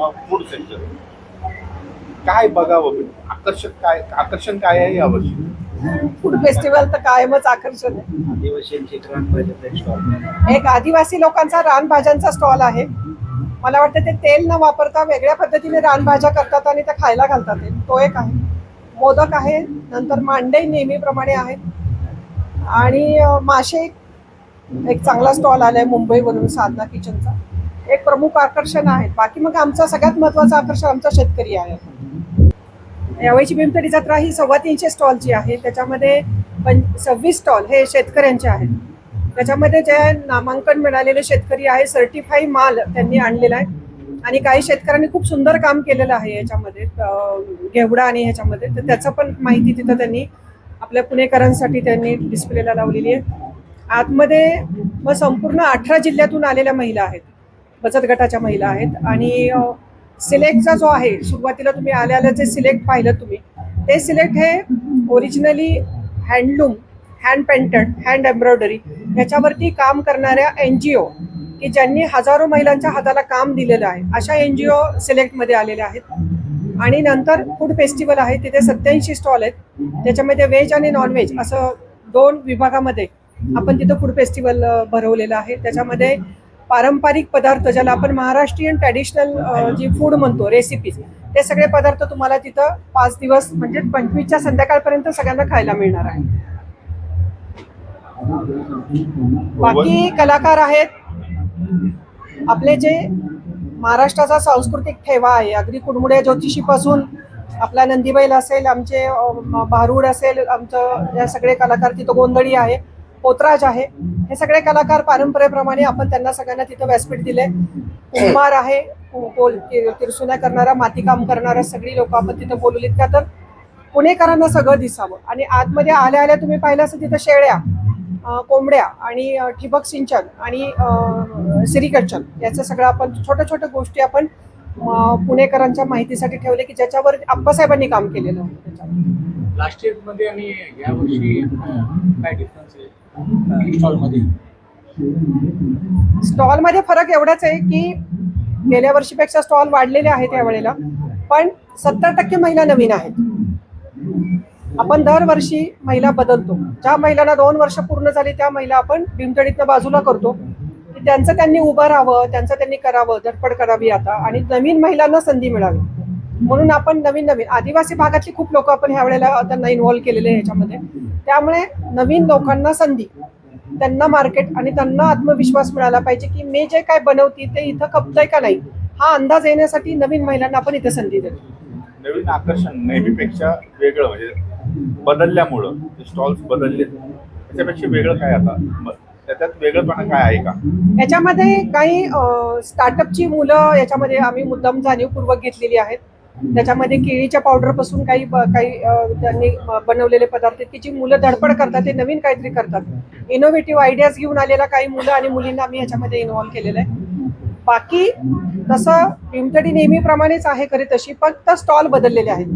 किंवा food sector काय बघावं आकर्षक काय आकर्षण काय आहे यावर्षी फूड फेस्टिवल तर कायमच आकर्षण आहे. आदिवासींची ग्रामपंचायत स्टॉल एक आदिवासी लोकांचा रानभाज्यांचा स्टॉल आहे. मला वाटतं ते तेल न वापरता वेगळ्या पद्धतीने रानभाज्या करतात आणि त्या खायला घालतात ते. तो एक आहे. मोदक आहे. नंतर मांडे नेहमीप्रमाणे आहेत आणि अं, मासे एक चांगला स्टॉल आलाय मुंबईवरून साधना किचनचा एक प्रमुख आकर्षण आहे. बाकी मग आमचा सगळ्यात महत्वाचं आकर्षण आमचा शेतकरी आहे. यावेळीची भीमतडी जत्रा ही सव्वा तीनशे स्टॉलची आहे. त्याच्यामध्ये पं सव्वीस स्टॉल हे शेतकऱ्यांचे आहेत. त्याच्यामध्ये जे नामांकन मिळालेले शेतकरी आहे सर्टिफाई माल त्यांनी आणलेला आहे. आणि काही शेतकऱ्यांनी खूप सुंदर काम केलेलं आहे याच्यामध्ये. घेवडा आणि ह्याच्यामध्ये. तर त्याचं पण माहिती तिथं त्यांनी आपल्या पुणेकरांसाठी त्यांनी डिस्प्लेला लावलेली आहे. आतमध्ये मग संपूर्ण अठरा जिल्ह्यातून आलेल्या महिला आहेत. बचत गटाच्या महिला आहेत. आणि सिलेक्टचा जो आहे सुरुवातीला तुम्ही आल्या आल्या जे सिलेक्ट पाहिलं तुम्ही ते सिलेक्ट हे originally handloom hand painted hand embroidery ह्याच्यावरती काम करणाऱ्या एन जी ओ की ज्यांनी हजारो महिलांच्या हाताला काम दिलेलं आहे अशा एन जी ओ सिलेक्टमध्ये आलेल्या आहेत. आणि नंतर फूड फेस्टिवल आहे तिथे सत्याऐंशी स्टॉल आहेत. त्याच्यामध्ये व्हेज आणि नॉनव्हेज असं दोन विभागामध्ये आपण तिथं फूड फेस्टिवल भरवलेलं आहे. त्याच्यामध्ये पारंपरिक पदार्थ ज्याला आपण महाराष्ट्रीयन ट्रॅडिशनल जी फूड म्हणतो रेसिपीज ते सगळे पदार्थ तुम्हाला तिथं पाच दिवस म्हणजे पंचवीसच्या संध्याकाळपर्यंत सगळ्यांना खायला मिळणार आहे. बाकी कलाकार आहेत. आपले जे महाराष्ट्राचा सांस्कृतिक ठेवा आहे अगदी कुडमुड्या ज्योतिषीपासून आपला नंदीबैल असेल आमचे भारूड असेल आमचं या सगळे कलाकार तिथं गोंधळी आहे. पोतराज आहे. हे सगळे कलाकार पारंपरेप्रमाणे आपण त्यांना सगळ्यांना तिथं व्यासपीठ दिले कुंभार आहे कु- तिरसुन्या करणारा मातीकाम करणारा सगळी लोक आपण तिथं बोलवलीत. का तर पुणेकरांना सगळं दिसावं. आणि आतमध्ये आल्या आल्या तुम्ही पाहिलं असं तिथं शेळ्या कोंबड्या आणि ठिबक सिंचन आणि सिरिकल्चर याचं सगळं आपण छोट्या छोट्या गोष्टी आपण पुणेकरांच्या माहितीसाठी ठेवले की ज्याच्यावर आप्पासाहेबांनी काम केलेलं होतं त्याच्यावर. लास्ट इयरमध्ये आणि या वर्षी काय डिफरन्स आहे? स्टॉलमध्ये. स्टॉलमध्ये फरक एवढाच आहे की गेल्या वर्षीपेक्षा स्टॉल वाढलेले आहेत यावेळेला पण सत्तर टक्के महिला नवीन आहेत. आपण दरवर्षी महिला बदलतो. ज्या महिलांना दोन वर्ष पूर्ण झाली त्या महिला आपण भीमतडीतनं बाजूला करतो. की त्यांचं त्यांनी उभं राहावं त्यांचं त्यांनी करावं धडपड करावी आता आणि नवीन महिलांना संधी मिळावी. म्हणून आपण नवीन नवीन आदिवासी भागातली खूप लोक आपण ह्या वेळेला त्यांना इन्व्हॉल्व्ह केलेले आहे ह्याच्यामध्ये. त्यामुळे नवीन लोकांना संधी त्यांना मार्केट आणि त्यांना आत्मविश्वास मिळाला पाहिजे की मी जे काय बनवते ते इथं खपतंय का नाही हा अंदाज येण्यासाठी नवीन महिलांना आपण इथे संधी देतो. नवीन आकर्षण नेहमीपेक्षा वेगळं म्हणजे बदलल्यामुळं स्टॉल्स बदलले त्याच्यापेक्षा वेगळं काय आता? म- त्याच्यात वेगळंपणा काय आहे का? याच्यामध्ये काही स्टार्टअपची मुलं याच्यामध्ये आम्ही मुद्दाम जाणीवपूर्वक घेतलेली आहेत. त्याच्यामध्ये केळीच्या पावडरपासून काही काही त्यांनी बनवलेले पदार्थ आहेत. की जी मुलं धडपड करतात ते नवीन काहीतरी करतात. इनोव्हेटिव्ह आयडियाज घेऊन आलेला काही मुलं आणि मुलींना आम्ही याच्यामध्ये इन्व्हॉल्व्ह केलेलं आहे. बाकी तसं भीमतडी नेहमीप्रमाणेच आहे खरे तशी फक्त स्टॉल बदललेले आहेत.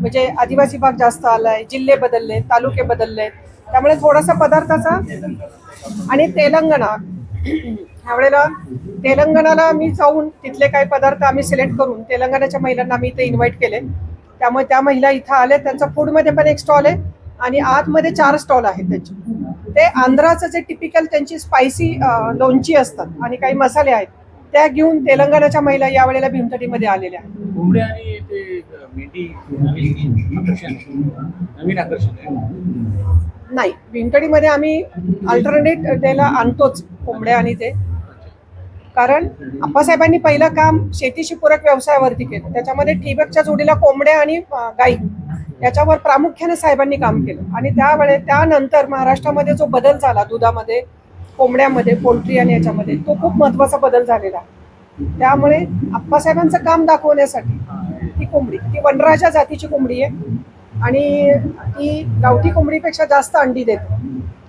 म्हणजे आदिवासी भाग जास्त आलाय जिल्हे बदलले तालुके बदलले. त्यामुळे थोडासा पदार्थाचा आणि तेलंगणा ह्यावेळेला तेलंगणाला मी जाऊन तिथले काही पदार्थ आम्ही सिलेक्ट करून तेलंगणाच्या महिलांना आम्ही इथे इन्व्हाइट केले. त्यामुळे त्या महिला इथं आल्या त्यांचा फूडमध्ये पण एक स्टॉल आहे आणि आतमध्ये चार स्टॉल आहेत त्यांचे. ते आंध्राचं जे टिपिकल त्यांची स्पायसी लोणची असतात आणि काही मसाले आहेत त्या घेऊन तेलंगणाच्या महिला यावेळेला भीमतटीमध्ये आलेल्या आहेत. कोंबड्या आणि ते अं, मेंढी नवीन आकर्षण आहे. नवीन आकर्षण आहे. नाही भीमतडीमध्ये आम्ही अल्टरनेट त्याला आणतोच कोंबड्या आणि ते. कारण आप्पासाहेबांनी पहिलं काम शेतीशी पूरक व्यवसायावरती केलं. त्याच्यामध्ये ठिबकच्या जोडीला कोंबड्या आणि गाई याच्यावर प्रामुख्याने साहेबांनी काम केलं. आणि त्यावेळे त्यानंतर महाराष्ट्रामध्ये जो बदल झाला दुधामध्ये कोंबड्यामध्ये पोल्ट्री आणि याच्यामध्ये तो खूप महत्त्वाचा बदल झालेला आहे. त्यामुळे आप्पासाहेबांचं काम दाखवण्यासाठी ती कोंबडी ती वनराजा जातीची कोंबडी आहे. आणि ती गावठी कोंबडीपेक्षा जास्त अंडी देते.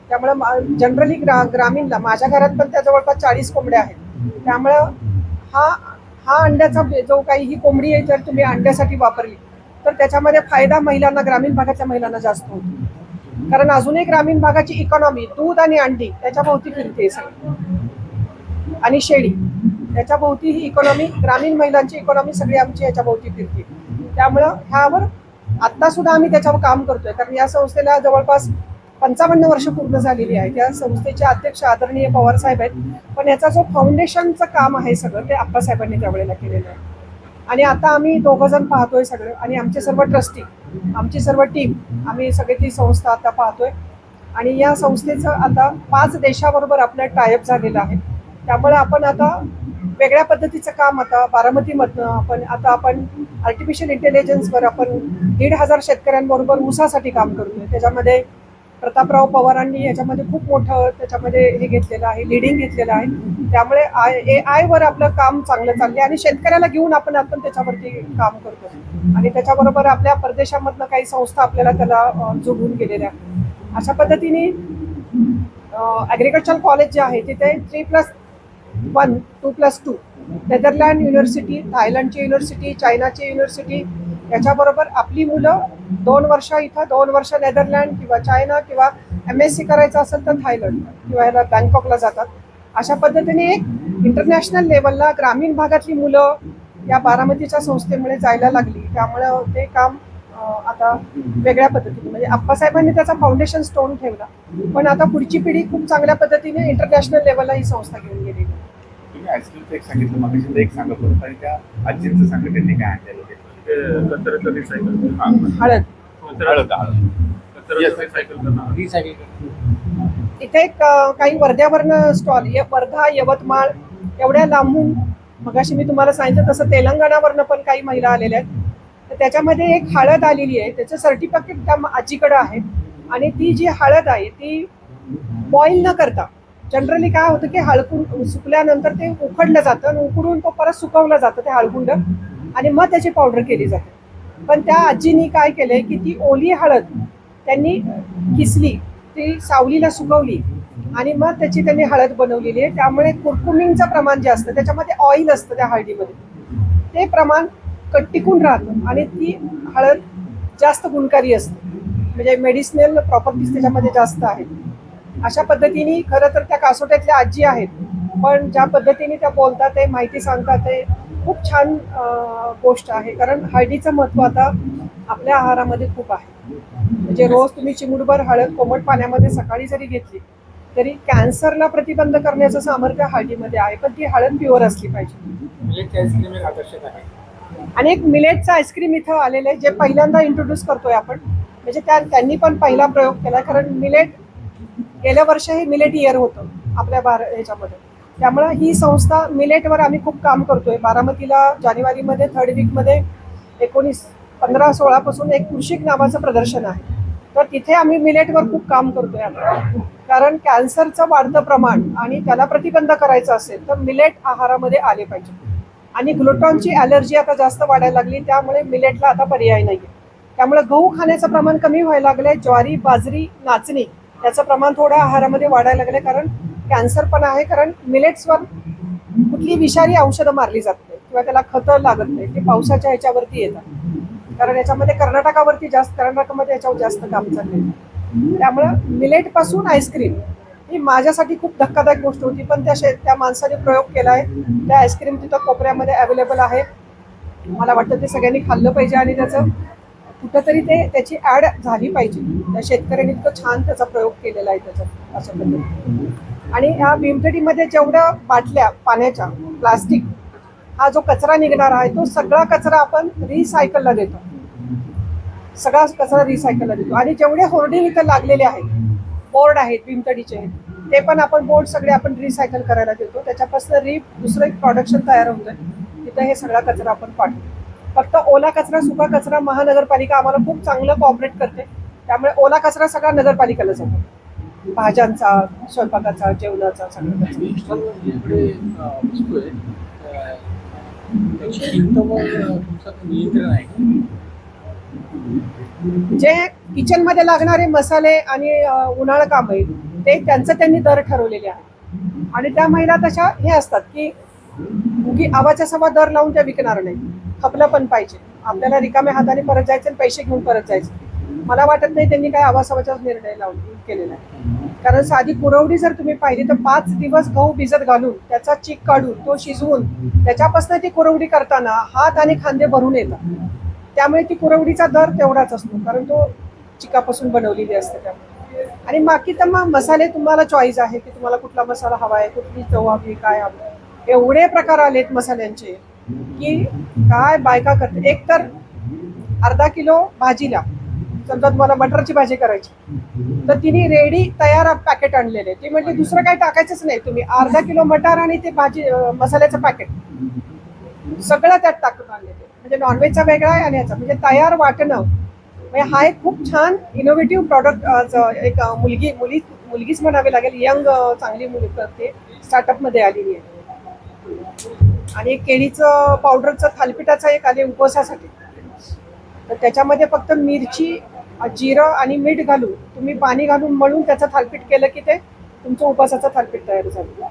त्यामुळे जनरली ग्रा ग्रामीणला माझ्या घरात पण त्या जवळपास चाळीस कोंबड्या आहेत. त्यामुळं हा हा अंड्याचा जो काही ही कोंबडी आहे जर तुम्ही अंड्यासाठी वापरली तर त्याच्यामध्ये फायदा महिलांना ग्रामीण भागातल्या महिलांना जास्त होतो. कारण अजूनही ग्रामीण भागाची इकॉनॉमी दूध आणि अंडी त्याच्या भोवती फिरते सगळी. आणि शेळी त्याच्या भोवती ही इकॉनॉमी ग्रामीण महिलांची इकॉनॉमी सगळी आमची याच्या भोवती फिरते. त्यामुळं ह्यावर आत्ता सुद्धा आम्ही त्याच्यावर काम करतोय. कारण या संस्थेला जवळपास पंचावन्न वर्ष पूर्ण झालेली आहे. त्या संस्थेचे अध्यक्ष आदरणीय पवार साहेब आहेत. पण याचा जो फाउंडेशनचं काम आहे सगळं ते आप्पासाहेबांनी त्यावेळेला केलेलं आहे. आणि आता आम्ही दोघं जण पाहतोय सगळं. आणि आमचे सर्व ट्रस्टी आमची सर्व टीम आम्ही सगळी ती संस्था आता पाहतोय. आणि या संस्थेचं आता पाच देशाबरोबर आपलं टायअप झालेलं आहे. त्यामुळे आपण आता वेगळ्या पद्धतीचं काम आता बारामतीमधनं आपण आता आपण आर्टिफिशियल इंटेलिजन्सवर आपण दीड हजार शेतकऱ्यांबरोबर ऊसासाठी काम करतोय. त्याच्यामध्ये प्रतापराव पवारांनी याच्यामध्ये खूप मोठं त्याच्यामध्ये हे घेतलेलं आहे लिडिंग घेतलेलं आहे. त्यामुळे आय ए आयवर आपलं काम चांगलं चाललंय आणि शेतकऱ्याला घेऊन आपण आपण त्याच्यावरती काम करतो. आणि त्याच्याबरोबर आपल्या परदेशामधनं काही संस्था आपल्याला त्याला जोडून गेलेल्या आहेत. अशा पद्धतीने ॲग्रिकल्चर कॉलेज जे आहे तिथे three plus one two plus two Netherland university थायलंडची युनिव्हर्सिटी चायनाची युनिव्हर्सिटी याच्याबरोबर आपली मुलं दोन वर्ष इथं दोन वर्ष नेदरलँड किंवा चायना किंवा एम एस सी करायचं असेल तर थायलंड किंवा ह्याला बँकॉकला जातात. अशा पद्धतीने एक इंटरनॅशनल लेवलला ग्रामीण भागातली मुलं या बारामतीच्या संस्थेमुळे जायला लागली. त्यामुळं ते काम आता वेगळ्या पद्धतीने म्हणजे आप्पासाहेबांनी त्याचा फाउंडेशन स्टोन ठेवला. पण आता पुढची पिढी खूप चांगल्या पद्धतीने इंटरनॅशनल लेवलला ही संस्था घेऊन गेलेली तुम्ही आईस्क्रीमचं एक सांगितलं मग एक सांगत होतं आणि त्या आजींचं सांगितलं त्यांनी काय आणलेलं ते कचऱ्याचं रिसायकल. हळद. हळद. हळद. कचऱ्याचं रिसायकल करणं. रिसायकल करणं. इथे एक अं, काही वर्ध्यावरनं स्टॉल वर्धा यवतमाळ एवढ्या लांबून. मगाशी मी तुम्हाला सांगितलं तसं तेलंगणावरनं पण काही महिला आलेल्या आहेत. तर त्याच्यामध्ये एक हळद आलेली आहे. त्याचं सर्टिफिकेट त्या म- आजीकडं आहे. आणि ती जी हळद आहे ती बॉईल न करता जनरली काय होतं की हळकून सुकल्यानंतर ते उकडलं जातं आणि उकडून तो परत सुकवलं जातं ते हळकुंड. आणि मग त्याची पावडर केली जाते. पण त्या आजीनी काय केलंय की ती ओली हळद त्यांनी किसली ती सावलीला सुकवली आणि मग त्याची त्यांनी हळद बनवलेली आहे. त्यामुळे कुरकुमिंगचं प्रमाण जे असतं त्याच्यामध्ये ऑइल असतं त्या हळदीमध्ये. ते प्रमाण टिकून राहतं आणि ती हळद जास्त गुणकारी असते. म्हणजे मेडिसिनल प्रॉपर्टीज त्याच्यामध्ये जास्त आहेत. अशा पद्धतीने खरं तर त्या कासोट्यातल्या आजी आहेत. पण ज्या पद्धतीने त्या बोलतात ते माहिती सांगतात ते खूप छान गोष्ट आहे. कारण हळदीचं महत्त्व आता आपल्या आहारामध्ये खूप आहे. म्हणजे रोज तुम्ही चिमुटभर हळद कोमट पाण्यामध्ये सकाळी जरी घेतली तरी कॅन्सरला प्रतिबंध करण्याचं सामर्थ्य हळदीमध्ये आहे. पण ती हळद प्युअर असली पाहिजे. आणि एक मिलेटचं आईस्क्रीम इथं आलेलं आहे जे पहिल्यांदा इंट्रोड्यूस करतोय आपण. म्हणजे त्या त्यांनी पण पहिला प्रयोग केला कारण मिलेट गेल्या वर्षी हे मिलेट इयर होतं आपल्या भार ह्याच्यामध्ये त्यामुळं ही संस्था मिलेटवर आम्ही खूप काम करतोय. बारामतीला जानेवारीमध्ये थर्ड वीकमध्ये एकोणीस पंधरा सोळापासून एक कृषिक नावाचं प्रदर्शन आहे. तर तिथे आम्ही मिलेटवर खूप काम करतोय आम्ही. कारण कॅन्सरचं वाढतं प्रमाण आणि त्याला प्रतिबंध करायचं असेल तर मिलेट आहारामध्ये आले पाहिजे. आणि ग्लुटॉनची ॲलर्जी आता जास्त वाढायला लागली त्यामुळे मिलेटला आता पर्याय नाही आहे त्यामुळे गहू खाण्याचं प्रमाण कमी व्हायला लागलंय. ज्वारी बाजरी नाचणी याचं प्रमाण थोडं आहारामध्ये वाढायला लागलंय कारण कॅन्सर पण आहे कारण मिलेट्सवर कुठली विषारी औषधं मारली जात नाही किंवा त्याला खतं लागत नाही ते पावसाच्या ह्याच्यावरती येतात. कारण याच्यामध्ये कर्नाटकावरती जास्त कर्नाटकामध्ये याच्यावर जास्त काम चाललेलं आहे. त्यामुळं मिलेटपासून आईस्क्रीम ही माझ्यासाठी खूप धक्कादायक गोष्ट होती पण त्या शे त्या माणसाने प्रयोग केला आहे त्या आईस्क्रीम तिथं कोपऱ्यामध्ये अवेलेबल आहे. मला वाटतं ते सगळ्यांनी खाल्लं पाहिजे आणि त्याचं कुठंतरी ते त्याची ॲड झाली पाहिजे. त्या शेतकऱ्यांनी इतकं छान त्याचा प्रयोग केलेला आहे त्याच्यात अशा पद्धतीने. आणि ह्या भीमथडीमध्ये जेवढ्या बाटल्या पाण्याच्या प्लास्टिक हा जो कचरा निघणार आहे तो सगळा कचरा आपण रिसायकलला देतो. सगळा कचरा रिसायकलला देतो. आणि जेवढे होर्डिंग इथं लागलेले आहेत बोर्ड आहेत भीमतडीचे ते पण आपण बोर्ड सगळे आपण रिसायकल करायला देतो. त्याच्यापासून री दुसरं एक प्रोडक्शन तयार होतं तिथं हे सगळा कचरा आपण पाठवतो. फक्त ओला कचरा सुका कचरा महानगरपालिका आम्हाला खूप चांगलं कॉपरेट करते. त्यामुळे ओला कचरा सगळा नगरपालिकेला जातो. भाज्यांचा स्वयंपाकाचा जेवणाचा सगळं? जे किचनमध्ये लागणारे मसाले आणि उन्हाळं काम आहे ते त्यांचं त्यांनी दर ठरवलेले आहे. आणि त्या महिला तशा हे असतात की की आवाच्या सवा दर लावून त्या विकणार नाही खपलं पण पाहिजे. आपल्याला रिकाम्या हाताने परत जायचं आणि पैसे घेऊन परत जायचं. मला वाटत नाही त्यांनी काय आवासवाचा निर्णय लावून केलेला आहे. कारण साधी पुरवणी जर तुम्ही पाहिली तर पाच दिवस गहू भिजत घालून त्याचा चीक काढून तो शिजवून त्याच्यापासून ती कुरवडी करताना हात आणि खांदे भरून येतात. त्यामुळे ती कुरवडीचा दर तेवढाच असतो कारण तो चिकापासून बनवलेली असते त्यामुळे. आणि बाकी तर मग मसाले तुम्हाला चॉईस आहे की तुम्हाला कुठला मसाला हवा आहे कुठली चव हवी काय हवं. एवढे प्रकार आलेत मसाल्यांचे. की काय बायका करते? एक तर अर्धा किलो भाजीला समजा तुम्हाला मटरची भाजी करायची. तर तिने रेडी तयार पॅकेट आणलेले. ती म्हणजे दुसरं काही टाकायचंच नाही. तुम्ही अर्धा किलो मटार आणि ते भाजी मसाल्याचं पॅकेट सगळं त्यात टाकून आणलेले म्हणजे नॉनव्हेजचा वेगळा आहे आणि याचा. म्हणजे तयार वाटणं. म्हणजे हा एक खूप छान इनोव्हेटिव्ह प्रॉडक्ट एक मुलगी मुली मुलगीच म्हणावी लागेल. यंग चांगली मुली करते स्टार्टअपमध्ये आलेली आहे. आणि एक केळीचं पावडरचं थालपिठाचं एक आले उपवासासाठी. तर त्याच्यामध्ये फक्त मिरची जिरं आणि मीठ घालून तुम्ही पाणी घालून मळून त्याचं थालपीठ केलं की ते तुमचं उपवासाचं थालपीठ तयार झालं.